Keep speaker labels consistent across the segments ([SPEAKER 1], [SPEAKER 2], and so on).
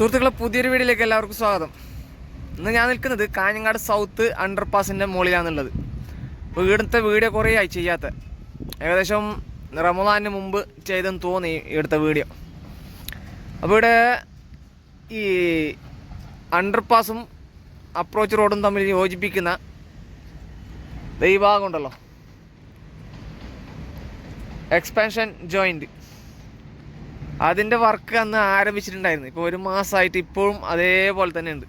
[SPEAKER 1] സുഹൃത്തുക്കളെ പുതിയൊരു വീഡിയോയിലേക്ക് എല്ലാവർക്കും സ്വാഗതം ഇന്ന് ഞാൻ നിൽക്കുന്നത് കാഞ്ഞങ്ങാട് സൗത്ത് അണ്ടർ പാസിൻ്റെ മുകളിലാണുള്ളത് വീടത്തെ വീഡിയോ കുറേ ആയി ചെയ്യാത്ത ഏകദേശം റമദാനിന് മുമ്പ് ചെയ്തെന്ന് തോന്നി ഇവിടുത്തെ വീഡിയോ അപ്പോൾ ഇവിടെ ഈ അണ്ടർ പാസും അപ്രോച്ച് റോഡും തമ്മിൽ യോജിപ്പിക്കുന്ന ദൈവാഗമുണ്ടല്ലോ എക്സ്പെൻഷൻ ജോയിൻറ്റ് അതിൻ്റെ വർക്ക് അന്ന് ആരംഭിച്ചിട്ടുണ്ടായിരുന്നു ഇപ്പോൾ ഒരു മാസമായിട്ട് ഇപ്പോഴും അതേപോലെ തന്നെ ഉണ്ട്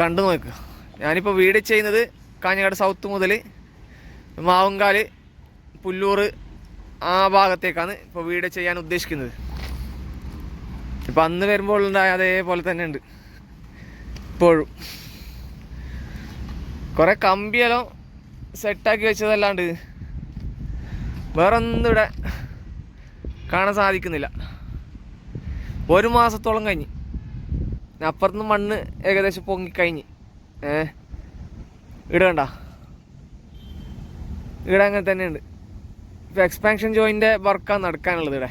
[SPEAKER 1] കണ്ടു നോക്കുക ഞാനിപ്പോൾ വീട് ചെയ്യുന്നത് കാഞ്ഞങ്ങാട് സൗത്ത് മുതൽ മാവുങ്കാൽ പുല്ലൂർ ആ ഭാഗത്തേക്കാണ് ഇപ്പോൾ വീട് ചെയ്യാൻ ഉദ്ദേശിക്കുന്നത് ഇപ്പം അന്ന് വരുമ്പോൾ ഉണ്ടായ അതേപോലെ തന്നെ ഉണ്ട് ഇപ്പോഴും കുറേ കമ്പിയെല്ലാം സെറ്റാക്കി വെച്ചതല്ലാണ്ട് വേറൊന്നും ഇവിടെ കാണാൻ സാധിക്കുന്നില്ല ഒരു മാസത്തോളം കഴിഞ്ഞ് അപ്പുറത്ത് മണ്ണ് ഏകദേശം പൊങ്ങിക്കഴിഞ്ഞ് ഏ ഇടണ്ട ഇവിടെ അങ്ങനെ തന്നെയുണ്ട് ഇപ്പം എക്സ്പാൻഷൻ ജോയിൻ്റെ വർക്കാണ് നടക്കാനുള്ളത് ഇവിടെ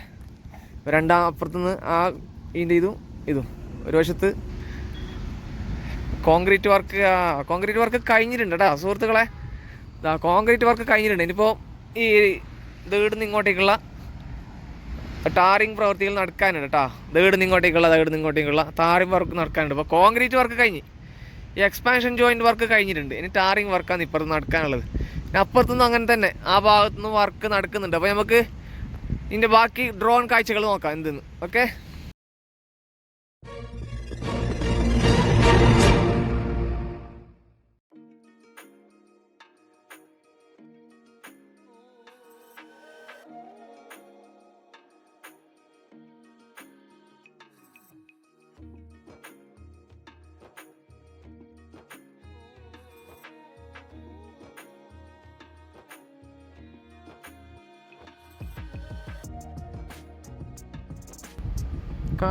[SPEAKER 1] രണ്ടാം അപ്പുറത്തുനിന്ന് ആ ഇതിൻ്റെ ഇതും ഇതും ഒരു വശത്ത് കോൺക്രീറ്റ് വർക്ക് കോൺക്രീറ്റ് വർക്ക് കഴിഞ്ഞിട്ടുണ്ട് കേട്ടോ സുഹൃത്തുക്കളെ കോൺക്രീറ്റ് വർക്ക് കഴിഞ്ഞിട്ടുണ്ട് ഇനിയിപ്പോൾ ഈ ദീടിന്ന് ഇങ്ങോട്ടേക്കുള്ള ടാറിങ് പ്രവൃത്തികൾ നടക്കാനുണ്ട് കേട്ടോ ദീട് ഇങ്ങോട്ടേക്കുള്ള ദീട് ഇങ്ങോട്ടേക്കുള്ള ടാറിങ് വർക്ക് നടക്കാനുണ്ട് അപ്പോൾ കോൺക്രീറ്റ് വർക്ക് കഴിഞ്ഞ് ഈ എക്സ്പാൻഷൻ ജോയിൻറ്റ് വർക്ക് കഴിഞ്ഞിട്ടുണ്ട് ഇനി ടാറിങ് വർക്കാണ് ഇപ്പുറത്ത് നടക്കാനുള്ളത് പിന്നെ അപ്പുറത്തുനിന്ന് അങ്ങനെ തന്നെ ആ ഭാഗത്തുനിന്ന് വർക്ക് നടക്കുന്നുണ്ട് അപ്പോൾ നമുക്ക് ഇതിൻ്റെ ബാക്കി ഡ്രോൺ കാഴ്ചകൾ നോക്കാം എന്തെന്ന് ഓക്കെ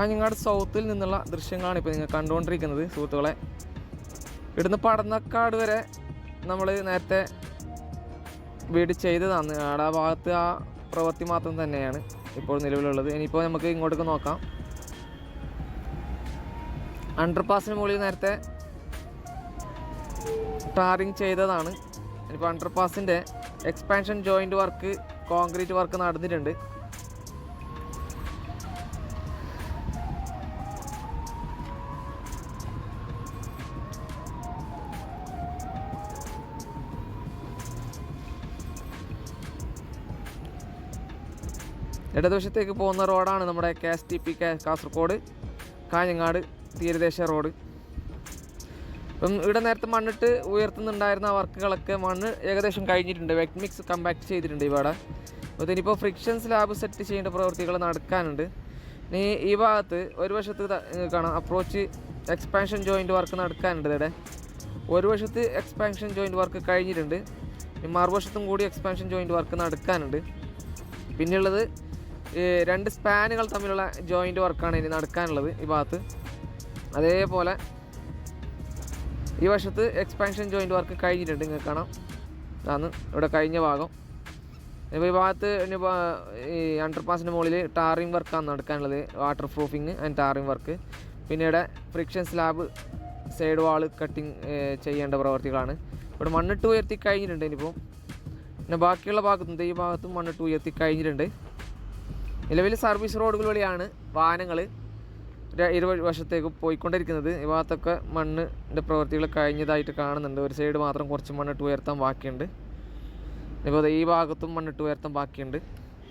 [SPEAKER 1] കാഞ്ഞങ്ങാട് സൗത്തിൽ നിന്നുള്ള ദൃശ്യങ്ങളാണ് ഇപ്പോൾ നിങ്ങൾ കണ്ടുകൊണ്ടിരിക്കുന്നത് സുഹൃത്തുക്കളെ ഇവിടുന്ന് പടന്നക്കാട് വരെ നമ്മൾ നേരത്തെ വീട് ചെയ്തതാണ് അവിടെ ആ ഭാഗത്ത് ആ പ്രവൃത്തി മാത്രം തന്നെയാണ് ഇപ്പോൾ നിലവിലുള്ളത് ഇനിയിപ്പോൾ നമുക്ക് ഇങ്ങോട്ടേക്ക് നോക്കാം അണ്ടർപാസിന് മുകളിൽ നേരത്തെ ടാറിങ് ചെയ്തതാണ് ഇനിയിപ്പോൾ അണ്ടർപാസിൻ്റെ expansion joint work concrete work നടന്നിട്ടുണ്ട് ഇടതുവശത്തേക്ക് പോകുന്ന റോഡാണ് നമ്മുടെ K S T P Kasaragod Kanhangad തീരദേശ റോഡ് ഇപ്പം ഇവിടെ നേരത്തെ മണ്ണിട്ട് ഉയർത്തുന്നുണ്ടായിരുന്ന വർക്കുകളൊക്കെ മണ്ണ് ഏകദേശം കഴിഞ്ഞിട്ടുണ്ട് വെറ്റ് മിക്സ് കമ്പാക്ട് ചെയ്തിട്ടുണ്ട് ഇവിടെ അപ്പോൾ ഇതിനിപ്പോൾ ഫ്രിക്ഷൻ സ്ലാബ് സെറ്റ് ചെയ്യേണ്ട പ്രവൃത്തികൾ നടക്കാനുണ്ട് ഇനി ഈ ഭാഗത്ത് ഒരു വശത്ത് കാണാം അപ്രോച്ച് എക്സ്പാൻഷൻ ജോയിൻറ്റ് വർക്ക് നടക്കാനുണ്ട് ഇവിടെ ഒരു വശത്ത് എക്സ്പാൻഷൻ ജോയിൻറ്റ് വർക്ക് കഴിഞ്ഞിട്ടുണ്ട് ഇനി മറുവശത്തും കൂടി എക്സ്പാൻഷൻ ജോയിൻറ്റ് വർക്ക് നടക്കാനുണ്ട് പിന്നെയുള്ളത് രണ്ട് സ്പാനുകൾ തമ്മിലുള്ള ജോയിൻ്റ് വർക്കാണ് ഇനി നടക്കാനുള്ളത് ഈ ഭാഗത്ത് അതേപോലെ ഈ വശത്ത് എക്സ്പാൻഷൻ ജോയിൻ്റ് വർക്ക് കഴിഞ്ഞിട്ടുണ്ട് നിങ്ങൾക്ക് കാണാം അതാണ് ഇവിടെ കഴിഞ്ഞ ഭാഗം ഇപ്പോൾ ഈ ഭാഗത്ത് ഈ അണ്ടർപാസിൻ്റെ മുകളിൽ ടാറിംഗ് വർക്കാണ് നടക്കാനുള്ളത് water proofing and tarring work പിന്നെ ഇവിടെ friction slab side wall cutting ചെയ്യേണ്ട പ്രവർത്തികളാണ് ഇവിടെ മണ്ണിട്ട് ഉയർത്തി കഴിഞ്ഞിട്ടുണ്ട് ഇനിയിപ്പോൾ പിന്നെ ബാക്കിയുള്ള ഭാഗത്തുണ്ട് ഈ ഭാഗത്തും മണ്ണിട്ട് ഉയർത്തി കഴിഞ്ഞിട്ടുണ്ട് നിലവിൽ സർവീസ് റോഡുകൾ വഴിയാണ് വാഹനങ്ങൾ വശത്തേക്ക് പോയിക്കൊണ്ടിരിക്കുന്നത് ഈ ഭാഗത്തൊക്കെ മണ്ണിൻ്റെ പ്രവൃത്തികൾ കഴിഞ്ഞതായിട്ട് കാണുന്നുണ്ട് ഒരു സൈഡ് മാത്രം കുറച്ച് മണ്ണിട്ട് ഉയർത്താൻ ബാക്കിയുണ്ട് ഇപ്പോൾ ഈ ഭാഗത്തും മണ്ണിട്ട് ഉയർത്താൻ ബാക്കിയുണ്ട്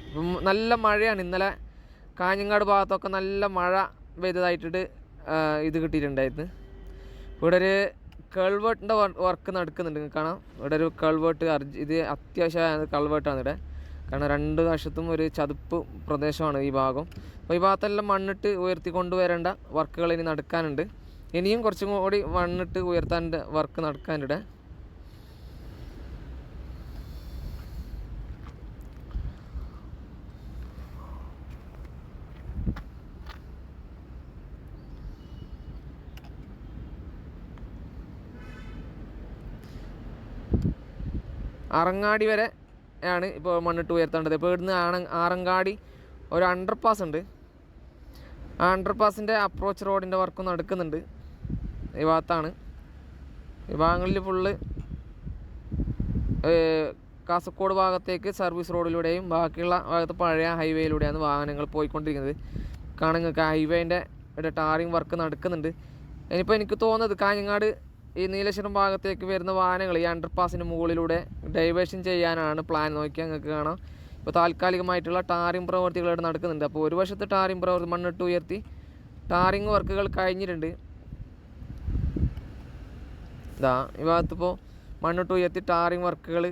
[SPEAKER 1] ഇപ്പം നല്ല മഴയാണ് ഇന്നലെ കാഞ്ഞങ്ങാട് ഭാഗത്തൊക്കെ നല്ല മഴ പെയ്തതായിട്ടിട്ട് ഇത് കിട്ടിയിട്ടുണ്ടായിരുന്നു ഇവിടെ ഒരു കൾവേട്ടിൻ്റെ വർക്ക് നടക്കുന്നുണ്ട് കാണാം ഇവിടെ ഒരു കൾവേട്ട് അർജ് ഇത് അത്യാവശ്യമായ കൾവേട്ടാണ് ഇവിടെ കാരണം രണ്ട് വശത്തും ഒരു ചതുപ്പ് പ്രദേശമാണ് ഈ ഭാഗം അപ്പോൾ ഈ ഭാഗത്തെല്ലാം മണ്ണിട്ട് ഉയർത്തി കൊണ്ടുവരേണ്ട വർക്കുകൾ ഇനി നടക്കാനുണ്ട് ഇനിയും കുറച്ചും കൂടി മണ്ണിട്ട് ഉയർത്താൻ്റെ വർക്ക് നടക്കാനിടെ അറങ്ങാടി വരെ ആണ് ഇപ്പോൾ മണ്ണിട്ട് ഉയർത്തേണ്ടത് ഇപ്പോൾ ഇവിടുന്ന് ആണ് ആറങ്കാടി ഒരു അണ്ടർ പാസ് ഉണ്ട് ആ അണ്ടർ പാസിൻ്റെ അപ്രോച്ച് റോഡിൻ്റെ വർക്ക് നടക്കുന്നുണ്ട് ഈ ഭാഗത്താണ് ഈ ഭാഗങ്ങളിൽ ഫുള്ള് കാസർഗോഡ് ഭാഗത്തേക്ക് സർവീസ് റോഡിലൂടെയും ബാക്കിയുള്ള ഭാഗത്ത് പഴയ ഹൈവേയിലൂടെയാണ് വാഹനങ്ങൾ പോയിക്കൊണ്ടിരിക്കുന്നത് കാണുങ്ങൾക്ക് ഹൈവേൻ്റെ ടാറിങ് വർക്ക് നടക്കുന്നുണ്ട് ഇനിയിപ്പോൾ എനിക്ക് തോന്നുന്നത് കാഞ്ഞങ്ങാട് ഈ നീലശ്വരം ഭാഗത്തേക്ക് വരുന്ന വാഹനങ്ങൾ ഈ അണ്ടർപാസിന് മുകളിലൂടെ ഡൈവേഷൻ ചെയ്യാനാണ് പ്ലാൻ നോക്കിയാൽ നിങ്ങൾക്ക് കാണാം ഇപ്പോൾ താൽക്കാലികമായിട്ടുള്ള ടാറിംഗ് പ്രവർത്തികൾ ഇവിടെ നടക്കുന്നുണ്ട് അപ്പോൾ ഒരു വശത്ത് ടാറിംഗ് പ്രവർത്തി മണ്ണിട്ട് ഉയർത്തി ടാറിംഗ് വർക്കുകൾ കഴിഞ്ഞിട്ടുണ്ട് ഇതാ ഈ ഭാഗത്തിപ്പോൾ മണ്ണിട്ട് ഉയർത്തി ടാറിംഗ് വർക്കുകൾ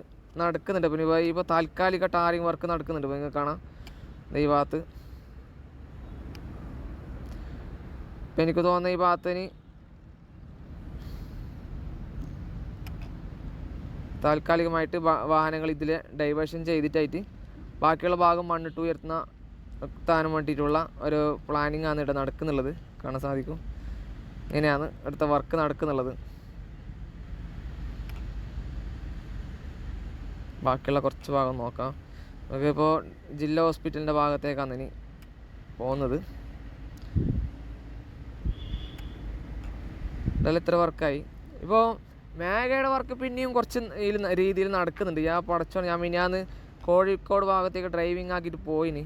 [SPEAKER 1] നടക്കുന്നുണ്ട് പിന്നെ ഇപ്പോൾ ഇപ്പോൾ താൽക്കാലിക ടാറിംഗ് വർക്ക് നടക്കുന്നുണ്ട് ഇപ്പോൾ നിങ്ങൾക്ക് കാണാം ഈ ഭാഗത്ത് ഇപ്പം എനിക്ക് തോന്നുന്ന ഈ ഭാഗത്തിന് താൽക്കാലികമായിട്ട് വാഹനങ്ങൾ ഇതിൽ ഡൈവേഷൻ ചെയ്തിട്ടായിട്ട് ബാക്കിയുള്ള ഭാഗം മണ്ണിട്ട് ഉയർത്തുന്ന താനം വേണ്ടിയിട്ടുള്ള ഒരു പ്ലാനിങ് ആണ് ഇവിടെ നടക്കുന്നുള്ളത് കാണാൻ സാധിക്കും ഇങ്ങനെയാണ് ഇവിടുത്തെ വർക്ക് നടക്കുന്നുള്ളത് ബാക്കിയുള്ള കുറച്ച് ഭാഗം നോക്കാം നമുക്കിപ്പോൾ ജില്ലാ ഹോസ്പിറ്റലിൻ്റെ ഭാഗത്തേക്കാണ് ഇനി പോകുന്നത് ഇതെല്ലാം ഇത്ര വർക്കായി ഇപ്പോൾ മേഘയുടെ വർക്ക് പിന്നെയും കുറച്ച് രീതിയിൽ നടക്കുന്നുണ്ട് ഞാൻ പടച്ചോണം ഞാൻ മിനിയാന്ന് കോഴിക്കോട് ഭാഗത്തേക്ക് ഡ്രൈവിംഗ് ആക്കിയിട്ട് പോയിന്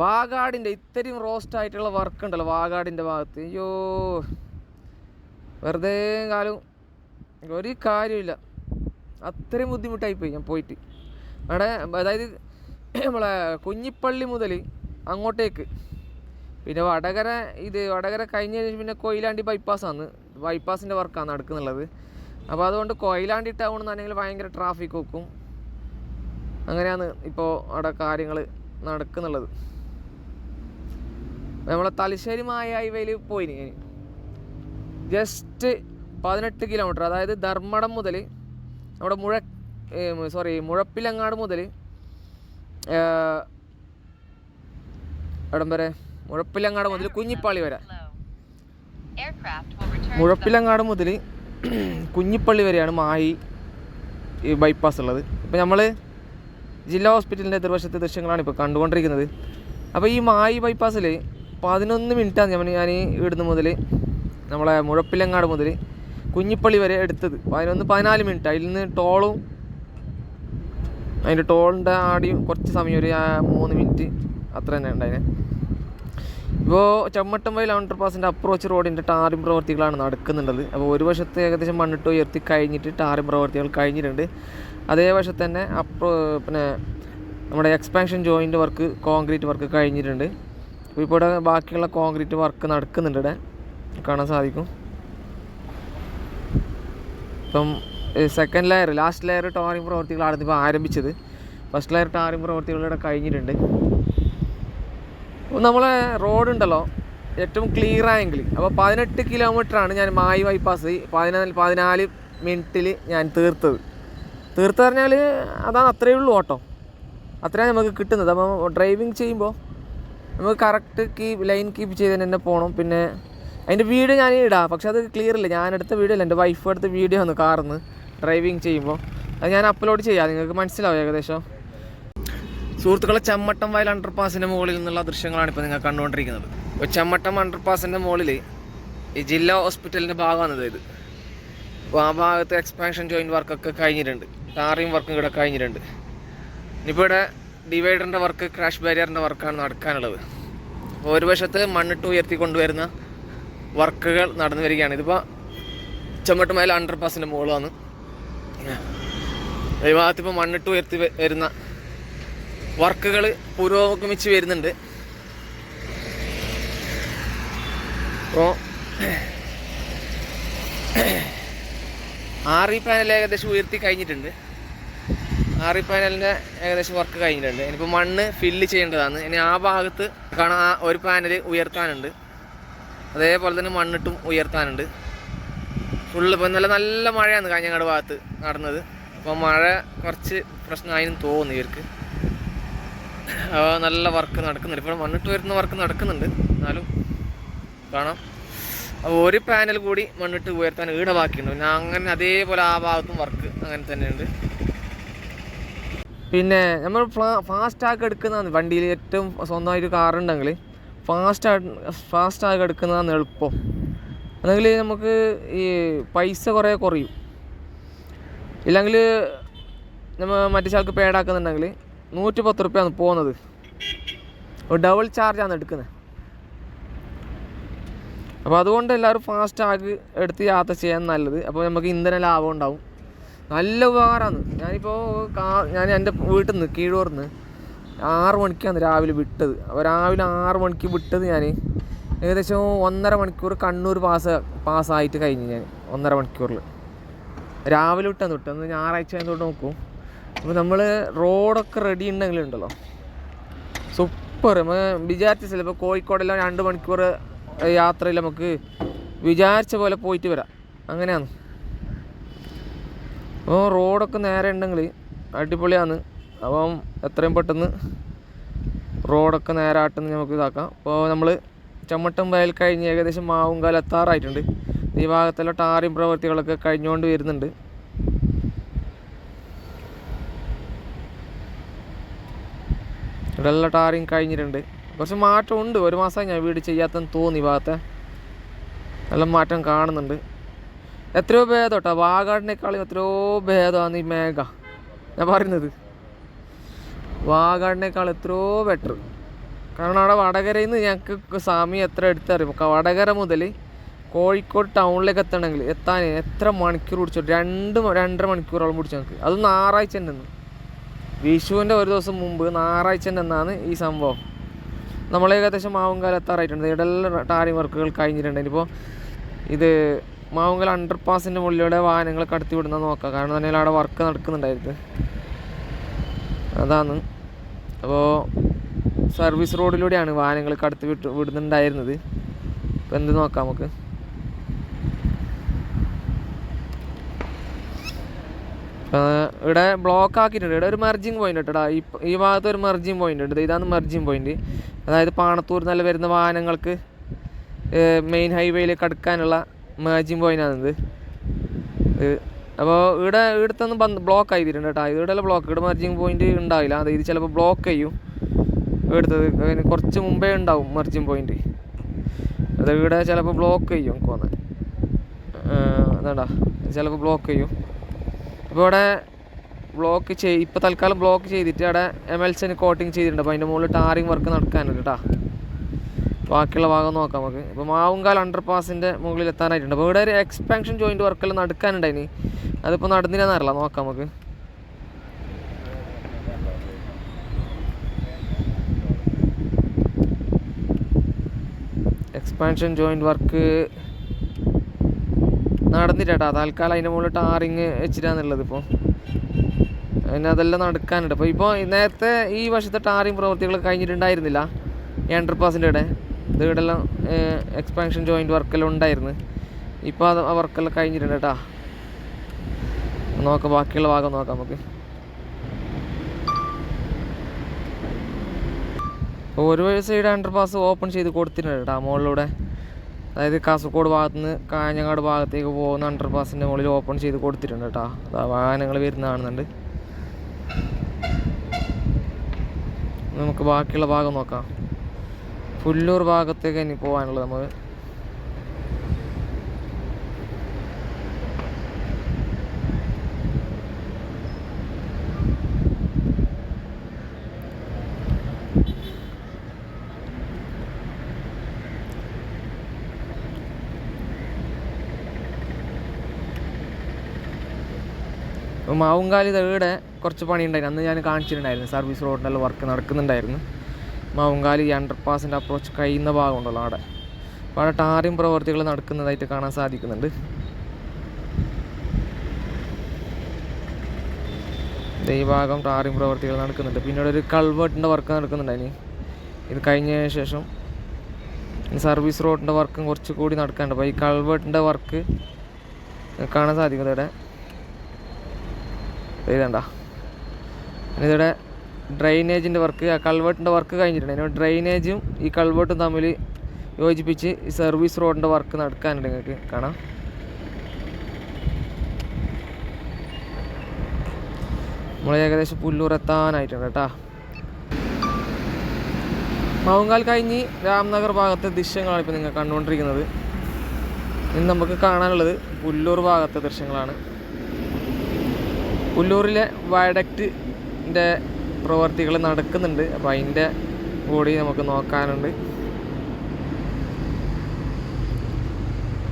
[SPEAKER 1] വാഗാടിൻ്റെ ഇത്രയും റോസ്റ്റ് ആയിട്ടുള്ള വർക്ക് ഉണ്ടല്ലോ വാഗാടിൻ്റെ ഭാഗത്ത് അയ്യോ വെറുതെ കാലം ഒരു കാര്യമില്ല അത്രയും ബുദ്ധിമുട്ടായിപ്പോയി ഞാൻ പോയിട്ട് അവിടെ അതായത് നമ്മളെ കുഞ്ഞിപ്പള്ളി മുതൽ അങ്ങോട്ടേക്ക് പിന്നെ വടകര ഇത് വടകര കഴിഞ്ഞ് കഴിഞ്ഞ് പിന്നെ കൊയിലാണ്ടി ആണ് ബൈപ്പാസിൻ്റെ വർക്കാണ് നടക്കുന്നുള്ളത് അപ്പോൾ അതുകൊണ്ട് കൊയിലാണ്ടി ടൗണെന്നാണെങ്കിൽ ഭയങ്കര ട്രാഫിക് വെക്കും അങ്ങനെയാണ് ഇപ്പോൾ അവിടെ കാര്യങ്ങൾ നടക്കുന്നുള്ളത് നമ്മളെ തലശ്ശേരി മായ ഹൈവേയിൽ പോയിന് ഞാൻ ജസ്റ്റ് പതിനെട്ട് കിലോമീറ്റർ അതായത് ധർമ്മടം മുതൽ നമ്മുടെ മുഴ സോറി മുഴപ്പിലങ്ങാട് മുതൽ എവിടം വരെ മുഴപ്പിലങ്ങാട് മുതൽ കുഞ്ഞിപ്പാളി വരെ മുഴപ്പിലങ്ങാട് മുതൽ കുഞ്ഞിപ്പള്ളി വരെയാണ് മാഹി ബൈപ്പാസ് ഉള്ളത് ഇപ്പോൾ നമ്മൾ ജില്ലാ ഹോസ്പിറ്റലിൻ്റെ എതിർവശത്തെ ദൃശ്യങ്ങളാണ് ഇപ്പോൾ കണ്ടുകൊണ്ടിരിക്കുന്നത് അപ്പോൾ ഈ മായി ബൈപ്പാസിൽ പതിനൊന്ന് മിനിറ്റാണ് ഞാൻ ഞാൻ ഇവിടുന്ന് മുതൽ നമ്മളെ മുഴപ്പിലങ്ങാട് മുതൽ കുഞ്ഞിപ്പള്ളി വരെ എടുത്തത് പതിനൊന്ന് പതിനാല് മിനിറ്റ് അതിൽ നിന്ന് ടോളും അതിൻ്റെ ടോളിൻ്റെ ആടിയും കുറച്ച് സമയം ഒരു മൂന്ന് മിനിറ്റ് അത്ര തന്നെ ഉണ്ടായിരുന്നു ഇപ്പോൾ ചെമ്മട്ടമ്പൈ ലൗണ്ടർ പാസിൻ്റെ അപ്രോച്ച് റോഡിൻ്റെ ടാറിം പ്രവൃത്തികളാണ് നടക്കുന്നുണ്ടത് അപ്പോൾ ഒരു വശത്ത് ഏകദേശം മണ്ണിട്ട് ഉയർത്തി കഴിഞ്ഞിട്ട് ടാറിം പ്രവൃത്തികൾ കഴിഞ്ഞിട്ടുണ്ട് അതേ വശത്ത് തന്നെ അപ്രോ പിന്നെ നമ്മുടെ expansion joint work concrete work കഴിഞ്ഞിട്ടുണ്ട് അപ്പോൾ ഇപ്പോൾ ഇവിടെ ബാക്കിയുള്ള കോൺക്രീറ്റ് വർക്ക് നടക്കുന്നുണ്ട് ഇവിടെ കാണാൻ സാധിക്കും ഇപ്പം second layer last layer tarring പ്രവർത്തികളാണ് ഇപ്പോൾ ആരംഭിച്ചത് ഫസ്റ്റ് ലെയർ ടാറിംഗ് പ്രവൃത്തികളിവിടെ കഴിഞ്ഞിട്ടുണ്ട് നമ്മളെ റോഡുണ്ടല്ലോ ഏറ്റവും ക്ലിയർ ആയെങ്കിൽ അപ്പോൾ പതിനെട്ട് കിലോമീറ്ററാണ് ഞാൻ മായി ബൈപ്പാസ് പതിനാല് പതിനാല് മിനിറ്റിൽ ഞാൻ തീർത്തത് തീർത്ത് പറഞ്ഞാൽ അതാണ് അത്രയേ ഉള്ളൂ ഓട്ടോ അത്രയാണ് നമുക്ക് കിട്ടുന്നത് അപ്പോൾ ഡ്രൈവിങ് ചെയ്യുമ്പോൾ നമുക്ക് കറക്റ്റ് കീപ്പ് ലൈൻ കീപ്പ് ചെയ്ത് തന്നെ പോകണം പിന്നെ അതിൻ്റെ വീഡിയോ ഞാൻ ഇടാം പക്ഷെ അത് ക്ലിയർ ഇല്ല ഞാൻ എടുത്ത വീഡിയോ അല്ല എൻ്റെ വൈഫ് എടുത്ത വീഡിയോ ആണ് കാർന്ന് ഡ്രൈവിങ് ചെയ്യുമ്പോൾ അത് ഞാൻ അപ്ലോഡ് ചെയ്യാം നിങ്ങൾക്ക് മനസ്സിലാവും ഏകദേശം സുഹൃത്തുക്കളെ ചമ്മട്ടം വയൽ അണ്ടർപാസിന്റെ മുകളിൽ നിന്നുള്ള ദൃശ്യങ്ങളാണ് ഇപ്പോൾ നിങ്ങൾ കണ്ടുകൊണ്ടിരിക്കുന്നത് ചമ്മട്ടം അണ്ടർപാസിന്റെ മുകളിൽ ഈ ജില്ലാ ഹോസ്പിറ്റലിന്റെ ഭാഗമാണ് ഇത് അപ്പോൾ ആ ഭാഗത്ത് എക്സ്പാൻഷൻ ജോയിൻറ്റ് വർക്കൊക്കെ കഴിഞ്ഞിട്ടുണ്ട് ടാറിയും വർക്കും ഇവിടെ കഴിഞ്ഞിട്ടുണ്ട് ഇനിയിപ്പോൾ ഇവിടെ ഡിവൈഡറിൻ്റെ വർക്ക് ക്രാഷ് ബാരിയറിൻ്റെ വർക്കാണ് നടക്കാനുള്ളത് ഒരു വശത്ത് മണ്ണിട്ട് ഉയർത്തി കൊണ്ടുവരുന്ന വർക്കുകൾ നടന്നു വരികയാണ് ഇതിപ്പോൾ വയൽ അണ്ടർപാസിൻ്റെ മുകളിലാണ് ഈ ഭാഗത്തിപ്പോൾ മണ്ണിട്ട് ഉയർത്തി വരുന്ന വർക്കുകൾ പുരോഗമിച്ച് വരുന്നുണ്ട് അപ്പോൾ ആർ ഇ പാനൽ ഏകദേശം ഉയർത്തി കഴിഞ്ഞിട്ടുണ്ട് ആർ ഇ പാനലിൻ്റെ ഏകദേശം വർക്ക് കഴിഞ്ഞിട്ടുണ്ട് ഇനിയിപ്പോൾ മണ്ണ് ഫില്ല് ചെയ്യേണ്ടതാണ് ഇനി ആ ഭാഗത്ത് കാണാൻ ഒരു പാനൽ ഉയർത്താനുണ്ട് അതേപോലെ തന്നെ മണ്ണിട്ടും ഉയർത്താനുണ്ട് ഫുള്ള് ഇപ്പോൾ നല്ല നല്ല മഴയാണ് കാഞ്ഞങ്ങാട് ഭാഗത്ത് നടന്നത് അപ്പോൾ മഴ കുറച്ച് പ്രശ്നമായിരുന്നു തോന്നുന്നു ഇവർക്ക് നല്ല വർക്ക് നടക്കുന്നുണ്ട് ഇപ്പോൾ മണ്ണിട്ട് വരുന്ന വർക്ക് നടക്കുന്നുണ്ട് എന്നാലും കാണാം അപ്പോൾ ഒരു പാനൽ കൂടി മണ്ണിട്ട് ഉയർത്താൻ ഈട ബാക്കിയുണ്ട് പിന്നെ അങ്ങനെ അതേപോലെ ആ ഭാഗത്തും വർക്ക് അങ്ങനെ തന്നെയുണ്ട് പിന്നെ നമ്മൾ ഫാസ്റ്റാക്കി എടുക്കുന്നതാണ് വണ്ടിയിൽ ഏറ്റവും സ്വന്തമായിട്ട് കാറുണ്ടെങ്കിൽ ഫാസ്റ്റ് ഫാസ്റ്റാക്കി എടുക്കുന്നതാണ് എളുപ്പം അല്ലെങ്കിൽ നമുക്ക് ഈ പൈസ കുറേ കുറയും ഇല്ലെങ്കിൽ നമ്മൾ മറ്റേ ചാൾക്ക് പേടാക്കുന്നുണ്ടെങ്കിൽ നൂറ്റി പത്ത് റുപ്യാണ് പോകുന്നത് ഡബിൾ ചാർജാണ് എടുക്കുന്നത് അപ്പോൾ അതുകൊണ്ട് എല്ലാവരും ഫാസ്റ്റ് ആക്കി എടുത്ത് യാത്ര ചെയ്യാൻ നല്ലത് അപ്പോൾ നമുക്ക് ഇന്ധന ലാഭം ഉണ്ടാവും നല്ല ഉപകാരമാണ് ഞാനിപ്പോൾ കാ ഞാൻ എൻ്റെ വീട്ടിൽ നിന്ന് കീഴൂർ നിന്ന് ആറ് മണിക്കാണ് രാവിലെ വിട്ടത് അപ്പോൾ രാവിലെ ആറ് മണിക്ക് വിട്ടത് ഞാൻ ഏകദേശം ഒന്നര മണിക്കൂർ കണ്ണൂർ പാസ് പാസ്സായിട്ട് കഴിഞ്ഞു ഞാൻ ഒന്നര മണിക്കൂറിൽ രാവിലെ വിട്ടാന്ന് വിട്ടത് ഞായറാഴ്ച ആയതുകൊണ്ട് നോക്കും അപ്പോൾ നമ്മൾ റോഡൊക്കെ റെഡി ഉണ്ടെങ്കിലും ഉണ്ടല്ലോ സൂപ്പർ നമ്മൾ വിചാരിച്ചില്ല ഇപ്പോൾ കോഴിക്കോടെല്ലാം രണ്ട് മണിക്കൂർ യാത്രയിൽ നമുക്ക് വിചാരിച്ച പോലെ പോയിട്ട് വരാം അങ്ങനെയാണ് അപ്പോൾ റോഡൊക്കെ നേരെ ഉണ്ടെങ്കിൽ അടിപൊളിയാണ് അപ്പം എത്രയും പെട്ടെന്ന് റോഡൊക്കെ നേരെ ആട്ടെന്ന് നമുക്ക് ഇതാക്കാം അപ്പോൾ നമ്മൾ ചമ്മട്ടം വയൽ കഴിഞ്ഞ് ഏകദേശം മാവുങ്കാൽ എത്താറായിട്ടുണ്ട് ഈ ഭാഗത്തുള്ള ടാറിയും പ്രവൃത്തികളൊക്കെ കഴിഞ്ഞുകൊണ്ട് വരുന്നുണ്ട് ഇവിടെയുള്ള ടാറിങ് കഴിഞ്ഞിട്ടുണ്ട് കുറച്ച് മാറ്റം ഉണ്ട് ഒരു മാസം ഞാൻ വീട് ചെയ്യാത്തെന്ന് തോന്നി ഭാഗത്തെ നല്ല മാറ്റം കാണുന്നുണ്ട് എത്രയോ ഭേദം കേട്ടോ വാഗാടിനേക്കാളും എത്രയോ ഭേദമാണ് ഈ മേഘ ഞാൻ പറയുന്നത് വാഗാടിനേക്കാൾ എത്രയോ ബെറ്റർ കാരണം അവിടെ വടകരയിൽ നിന്ന് ഞങ്ങൾക്ക് സമയം എത്ര എടുത്തറിയും വടകര മുതൽ കോഴിക്കോട് ടൗണിലേക്ക് എത്തണമെങ്കിൽ എത്താൻ എത്ര മണിക്കൂർ പിടിച്ചു രണ്ട് രണ്ടര മണിക്കൂറോളം പിടിച്ചു ഞങ്ങൾക്ക് അത് ആറാഴ്ച തന്നെ വിഷുവിൻ്റെ ഒരു ദിവസം മുമ്പ് ഞായറാഴ്ചൻ്റെ എന്നാണ് ഈ സംഭവം നമ്മൾ ഏകദേശം മാവുങ്കാലം എത്താറായിട്ടുണ്ട് ഇടയിലെ ടാരി വർക്കുകൾ കഴിഞ്ഞിട്ടുണ്ട് ഇനിയിപ്പോൾ ഇത് മാവുങ്കൽ അണ്ടർ പാസിൻ്റെ മുകളിലൂടെ വാഹനങ്ങൾ കടത്തി വിടുന്ന നോക്കാം കാരണം തന്നെ അവിടെ വർക്ക് നടക്കുന്നുണ്ടായിരുന്നു അതാണ് അപ്പോൾ സർവീസ് റോഡിലൂടെയാണ് വാഹനങ്ങൾ കടത്തി വിട്ട് വിടുന്നുണ്ടായിരുന്നത് അപ്പോൾ എന്ത് നോക്കാം നമുക്ക് ഇവിടെ ബ്ലോക്ക് ആക്കിയിട്ടുണ്ട് ഇവിടെ ഒരു മെർജിങ് പോയിന്റ് കേട്ടോ ഈ ഈ ഭാഗത്ത് ഒരു മെർജിങ് പോയിന്റ് ഉണ്ട് ഇതാണ് മെർജിങ് പോയിന്റ് അതായത് പാണത്തൂർ നല്ല വരുന്ന വാഹനങ്ങൾക്ക് മെയിൻ ഹൈവേയിലേക്ക് അടുക്കാനുള്ള മെർജിങ് പോയിൻ്റാണിത് അപ്പോൾ ഇവിടെ ഇവിടുത്തെ ഒന്ന് ബന്ധ ബ്ലോക്ക് ആയിട്ടുണ്ട് കേട്ടോ ഇവിടെ ബ്ലോക്ക് ഇവിടെ മെർജിങ് പോയിന്റ് ഉണ്ടാവില്ല അതായത് ചിലപ്പോൾ ബ്ലോക്ക് ചെയ്യും അതിന് കുറച്ച് മുമ്പേ ഉണ്ടാവും മെർജിങ് പോയിന്റ് അത് ഇവിടെ ചിലപ്പോൾ ബ്ലോക്ക് ചെയ്യും കോന്ന് അതാണ്ടാ ചിലപ്പോൾ ബ്ലോക്ക് ചെയ്യും ഇപ്പോൾ ഇവിടെ ബ്ലോക്ക് ചെയ് ഇപ്പോൾ തൽക്കാലം ബ്ലോക്ക് ചെയ്തിട്ട് അവിടെ സിന് കോട്ടിങ് ചെയ്തിട്ടുണ്ട് അപ്പോൾ അതിൻ്റെ മുകളിൽ ടാറിങ് വർക്ക് നടക്കാനുണ്ട് കേട്ടോ ബാക്കിയുള്ള ഭാഗം നോക്കാം നമുക്ക് ഇപ്പോൾ മാവുങ്കാൽ അണ്ടർ പാസിൻ്റെ മുകളിൽ എത്താനായിട്ടുണ്ട് അപ്പോൾ ഇവിടെ ഒരു എക്സ്പാൻഷൻ ജോയിൻ്റ് വർക്കെല്ലാം നടക്കാനുണ്ടായിനി അതിപ്പോൾ നടന്നില്ലെന്നറിയില്ല നോക്കാം നമുക്ക് എക്സ്പാൻഷൻ ജോയിൻറ്റ് വർക്ക് നടന്നില്ല കേട്ടോ തൽക്കാലം അതിൻ്റെ മുകളിൽ ടാറിങ് വെച്ചിട്ടാന്നുള്ളത് ഇപ്പോൾ പിന്നെ അതെല്ലാം നടക്കാനുണ്ട് അപ്പോൾ ഇപ്പോൾ നേരത്തെ ഈ വർഷത്തെ ടാറിങ് പ്രവൃത്തികൾ കഴിഞ്ഞിട്ടുണ്ടായിരുന്നില്ല എൻ്റർപാസിൻ്റെ ഇവിടെ വീടെല്ലാം എക്സ്പാൻഷൻ ജോയിന്റ് വർക്കെല്ലാം ഉണ്ടായിരുന്നു ഇപ്പോൾ അത് ആ വർക്കെല്ലാം കഴിഞ്ഞിട്ടുണ്ട് കേട്ടോ നോക്കാം ബാക്കിയുള്ള ഭാഗം നോക്കാം നമുക്ക് ഒരു സൈഡ് അണ്ടർപാസ് ഓപ്പൺ ചെയ്ത് കൊടുത്തിട്ടുണ്ട് കേട്ടോ മുകളിലൂടെ അതായത് കാസർഗോഡ് ഭാഗത്ത് നിന്ന് കാഞ്ഞങ്ങാട് ഭാഗത്തേക്ക് പോകുന്ന അണ്ടർ പാസിൻ്റെ മുകളിൽ ഓപ്പൺ ചെയ്ത് കൊടുത്തിട്ടുണ്ട് കേട്ടോ അതാ വാഹനങ്ങൾ വരുന്ന കാണുന്നുണ്ട് നമുക്ക് ബാക്കിയുള്ള ഭാഗം നോക്കാം പുല്ലൂർ ഭാഗത്തേക്ക് ഇനി പോകാനുള്ളത് നമ്മൾ മാവുങ്കാലി തേടെ കുറച്ച് പണിയുണ്ടായിരുന്നു അന്ന് ഞാൻ കാണിച്ചിട്ടുണ്ടായിരുന്നു സർവീസ് റോഡിൻ്റെ വർക്ക് നടക്കുന്നുണ്ടായിരുന്നു മാവുങ്കാലി അണ്ടർപാസിൻ്റെ അപ്രോച്ച് കഴിയുന്ന ഭാഗമുണ്ടല്ലോ അവിടെ അപ്പോൾ അവിടെ ടാറിയും പ്രവർത്തികൾ നടക്കുന്നതായിട്ട് കാണാൻ സാധിക്കുന്നുണ്ട് ഈ ഭാഗം ടാറിയും പ്രവർത്തികൾ നടക്കുന്നുണ്ട് പിന്നീട് ഒരു കൾവേർട്ടിൻ്റെ വർക്ക് നടക്കുന്നുണ്ടായിന് ഇത് കഴിഞ്ഞതിന് ശേഷം സർവീസ് റോഡിൻ്റെ വർക്കും കുറച്ച് കൂടി നടക്കാനുണ്ട് അപ്പോൾ ഈ കൾവേർട്ടിൻ്റെ വർക്ക് കാണാൻ സാധിക്കുന്നത് ഇവിടെ ഇതണ്ട ഇതിവിടെ ഡ്രെയിനേജിൻ്റെ വർക്ക് ആ കൾവേട്ടിൻ്റെ വർക്ക് കഴിഞ്ഞിട്ടുണ്ട് അതിന് ഡ്രെയിനേജും ഈ കൾവേട്ടും തമ്മിൽ യോജിപ്പിച്ച് ഈ സർവീസ് റോഡിൻ്റെ വർക്ക് നടക്കാനുണ്ട് നിങ്ങൾക്ക് കാണാം നമ്മൾ ഏകദേശം പുല്ലൂർ എത്താനായിട്ടുണ്ട് കേട്ടോ മൗങ്കാൽ കഴിഞ്ഞ് രാംനഗർ ഭാഗത്തെ ദൃശ്യങ്ങളാണ് ഇപ്പോൾ നിങ്ങൾ കണ്ടുകൊണ്ടിരിക്കുന്നത് ഇന്ന് നമുക്ക് കാണാനുള്ളത് പുല്ലൂർ ഭാഗത്തെ ദൃശ്യങ്ങളാണ് ഉള്ളൂരിലെ വയഡക്റ്റിൻ്റെ പ്രവർത്തികൾ നടക്കുന്നുണ്ട് അപ്പോൾ അതിൻ്റെ കൂടി നമുക്ക് നോക്കാനുണ്ട്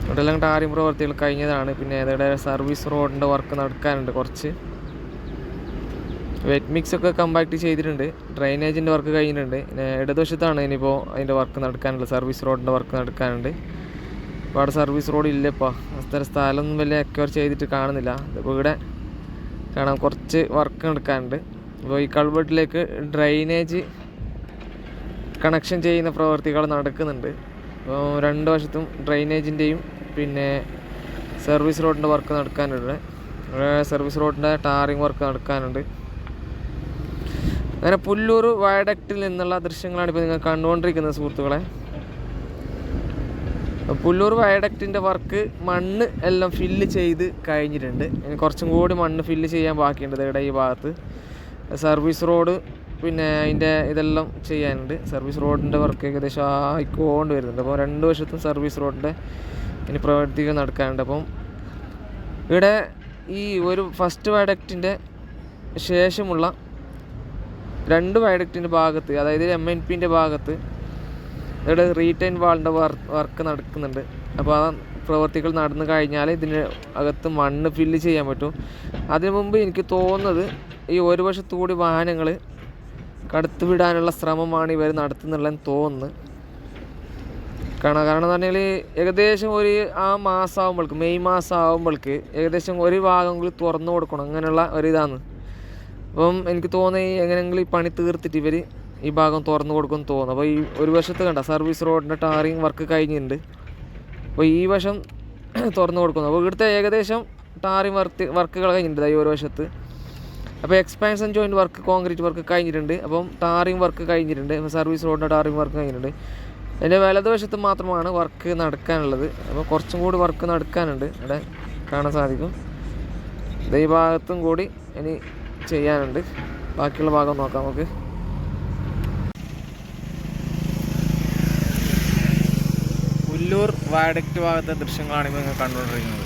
[SPEAKER 1] ഇവിടെല്ലാം ടാറിങ് പ്രവർത്തികൾ കഴിഞ്ഞതാണ് പിന്നെ ഇവിടെ സർവീസ് റോഡിൻ്റെ വർക്ക് നടക്കാനുണ്ട് കുറച്ച് വെറ്റ് മിക്സ് ഒക്കെ കമ്പാക്ട് ചെയ്തിട്ടുണ്ട് ഡ്രൈനേജിൻ്റെ വർക്ക് കഴിഞ്ഞിട്ടുണ്ട് ഇടതുവശത്താണ് ഇനിയിപ്പോൾ അതിൻ്റെ വർക്ക് നടക്കാനുള്ള സർവീസ് റോഡിൻ്റെ വർക്ക് നടക്കാനുണ്ട് ഇപ്പോൾ അവിടെ സർവീസ് റോഡ് ഇല്ലപ്പോൾ അത്ര സ്ഥലമൊന്നും വലിയ അക്യൂർ ചെയ്തിട്ട് കാണുന്നില്ല ഇപ്പോൾ ഇവിടെ കാരണം കുറച്ച് വർക്ക് എടുക്കാനുണ്ട് അപ്പോൾ ഈ കൾബട്ടിലേക്ക് ഡ്രൈനേജ് കണക്ഷൻ ചെയ്യുന്ന പ്രവർത്തികൾ നടക്കുന്നുണ്ട് അപ്പോൾ രണ്ട് വശത്തും ഡ്രൈനേജിൻ്റെയും പിന്നെ സർവീസ് റോഡിൻ്റെ വർക്ക് നടക്കാനുണ്ട് സർവീസ് റോഡിൻ്റെ ടാറിങ് വർക്ക് നടക്കാനുണ്ട് അങ്ങനെ പുല്ലൂർ വയഡക്റ്റിൽ നിന്നുള്ള ദൃശ്യങ്ങളാണ് ഇപ്പോൾ നിങ്ങൾ കണ്ടുകൊണ്ടിരിക്കുന്നത് സുഹൃത്തുക്കളെ പുല്ലൂർ വയഡക്റ്റിൻ്റെ വർക്ക് മണ്ണ് എല്ലാം ഫില്ല് ചെയ്ത് കഴിഞ്ഞിട്ടുണ്ട് ഇനി കുറച്ചും കൂടി മണ്ണ് ഫില്ല് ചെയ്യാൻ ബാക്കിയുണ്ട് ഇവിടെ ഈ ഭാഗത്ത് സർവീസ് റോഡ് പിന്നെ അതിൻ്റെ ഇതെല്ലാം ചെയ്യാനുണ്ട് സർവീസ് റോഡിൻ്റെ വർക്ക് ഏകദേശം ആയിക്കൊണ്ട് വരുന്നുണ്ട് അപ്പോൾ രണ്ട് വർഷത്തും സർവീസ് റോഡിൻ്റെ ഇനി പ്രവർത്തികൾ നടക്കാനുണ്ട് അപ്പം ഇവിടെ ഈ ഒരു ഫസ്റ്റ് വയഡക്റ്റിൻ്റെ ശേഷമുള്ള രണ്ട് വയഡക്റ്റിൻ്റെ ഭാഗത്ത് അതായത് എം എൻ പിൻ്റെ ഭാഗത്ത് ഇവിടെ റീറ്റൈൻ വാളിൻ്റെ വർക്ക് നടക്കുന്നുണ്ട് അപ്പോൾ ആ പ്രവൃത്തികൾ നടന്നു കഴിഞ്ഞാൽ ഇതിന് അകത്ത് മണ്ണ് ഫില്ല് ചെയ്യാൻ പറ്റും അതിനു മുമ്പ് എനിക്ക് തോന്നുന്നത് ഈ ഒരു വശത്തുകൂടി വാഹനങ്ങൾ കടത്തി ശ്രമമാണ് ഇവർ നടത്തുന്നുള്ളതെന്ന് തോന്നുന്നു കാരണം കാരണം എന്ന് പറഞ്ഞാൽ ഏകദേശം ഒരു ആ മാസം ആകുമ്പോൾക്ക് മെയ് മാസം ആകുമ്പോൾക്ക് ഏകദേശം ഒരു ഭാഗം കൂടി തുറന്നു കൊടുക്കണം അങ്ങനെയുള്ള ഒരു ഇതാണ് അപ്പം എനിക്ക് തോന്നുന്നത് എങ്ങനെയെങ്കിലും ഈ പണി തീർത്തിട്ട് ഇവർ ഈ ഭാഗം തുറന്നു കൊടുക്കുമെന്ന് തോന്നുന്നു അപ്പോൾ ഈ ഒരു വശത്ത് കണ്ട സർവീസ് റോഡിൻ്റെ ടാറിങ് വർക്ക് കഴിഞ്ഞിട്ടുണ്ട് അപ്പോൾ ഈ വശം തുറന്നു കൊടുക്കുന്നു അപ്പോൾ ഇവിടുത്തെ ഏകദേശം ടാറിങ് വർക്ക് വർക്കുകൾ കഴിഞ്ഞിട്ടുണ്ട് ഈ ഒരു വശത്ത് അപ്പോൾ expansion joint work concrete work കഴിഞ്ഞിട്ടുണ്ട് അപ്പം ടാറിങ് വർക്ക് കഴിഞ്ഞിട്ടുണ്ട് അപ്പോൾ സർവീസ് റോഡിൻ്റെ ടാറിങ് വർക്ക് കഴിഞ്ഞിട്ടുണ്ട് അതിൻ്റെ വലതുവശത്ത് മാത്രമാണ് വർക്ക് നടക്കാനുള്ളത് അപ്പോൾ കുറച്ചും കൂടി വർക്ക് നടക്കാനുണ്ട് ഇവിടെ കാണാൻ സാധിക്കും ഇതേ ഭാഗത്തും കൂടി ഇനി ചെയ്യാനുണ്ട് ബാക്കിയുള്ള ഭാഗം നോക്കാം നമുക്ക് വാഡക്റ്റ് ഭാഗത്തെ ദൃശ്യങ്ങളാണ് ഇപ്പോൾ നിങ്ങൾ കണ്ടുകൊണ്ടിരിക്കുന്നത്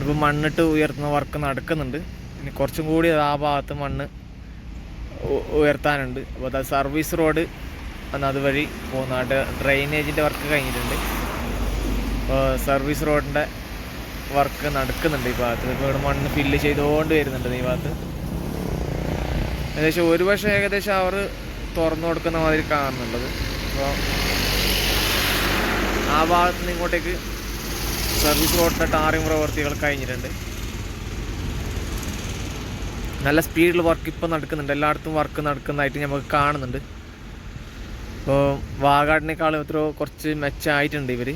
[SPEAKER 1] ഇപ്പോൾ മണ്ണിട്ട് ഉയർത്തുന്ന വർക്ക് നടക്കുന്നുണ്ട് ഇനി കുറച്ചും കൂടി ആ ഭാഗത്ത് മണ്ണ് ഉയർത്താനുണ്ട് അപ്പോൾ അത് സർവീസ് റോഡ് അന്ന് അതുവഴി പോകുന്നതായിട്ട് ഡ്രെയിനേജിൻ്റെ വർക്ക് കഴിഞ്ഞിട്ടുണ്ട് അപ്പോൾ സർവീസ് റോഡിൻ്റെ വർക്ക് നടക്കുന്നുണ്ട് ഈ ഭാഗത്ത് ഇപ്പോൾ ഇവിടെ മണ്ണ് ഫില്ല് ചെയ്തുകൊണ്ട് വരുന്നുണ്ട് ഈ ഭാഗത്ത് ഏകദേശം ഒരു പക്ഷേ ഏകദേശം അവർ തുറന്നു കൊടുക്കുന്ന മാതിരി കാണുന്നുള്ളത് അപ്പോൾ ആ ഭാഗത്ത് നിന്ന് ഇങ്ങോട്ടേക്ക് സർവീസ് റോഡിൻ്റെ ടാറിംഗ് പ്രവർത്തികൾ കഴിഞ്ഞിട്ടുണ്ട് നല്ല സ്പീഡിൽ വർക്ക് ഇപ്പം നടക്കുന്നുണ്ട് എല്ലായിടത്തും വർക്ക് നടക്കുന്നതായിട്ട് നമുക്ക് കാണുന്നുണ്ട് ഇപ്പോൾ വാഗാടിനേക്കാളും എത്രയോ കുറച്ച് മെച്ചമായിട്ടുണ്ട് ഇവർ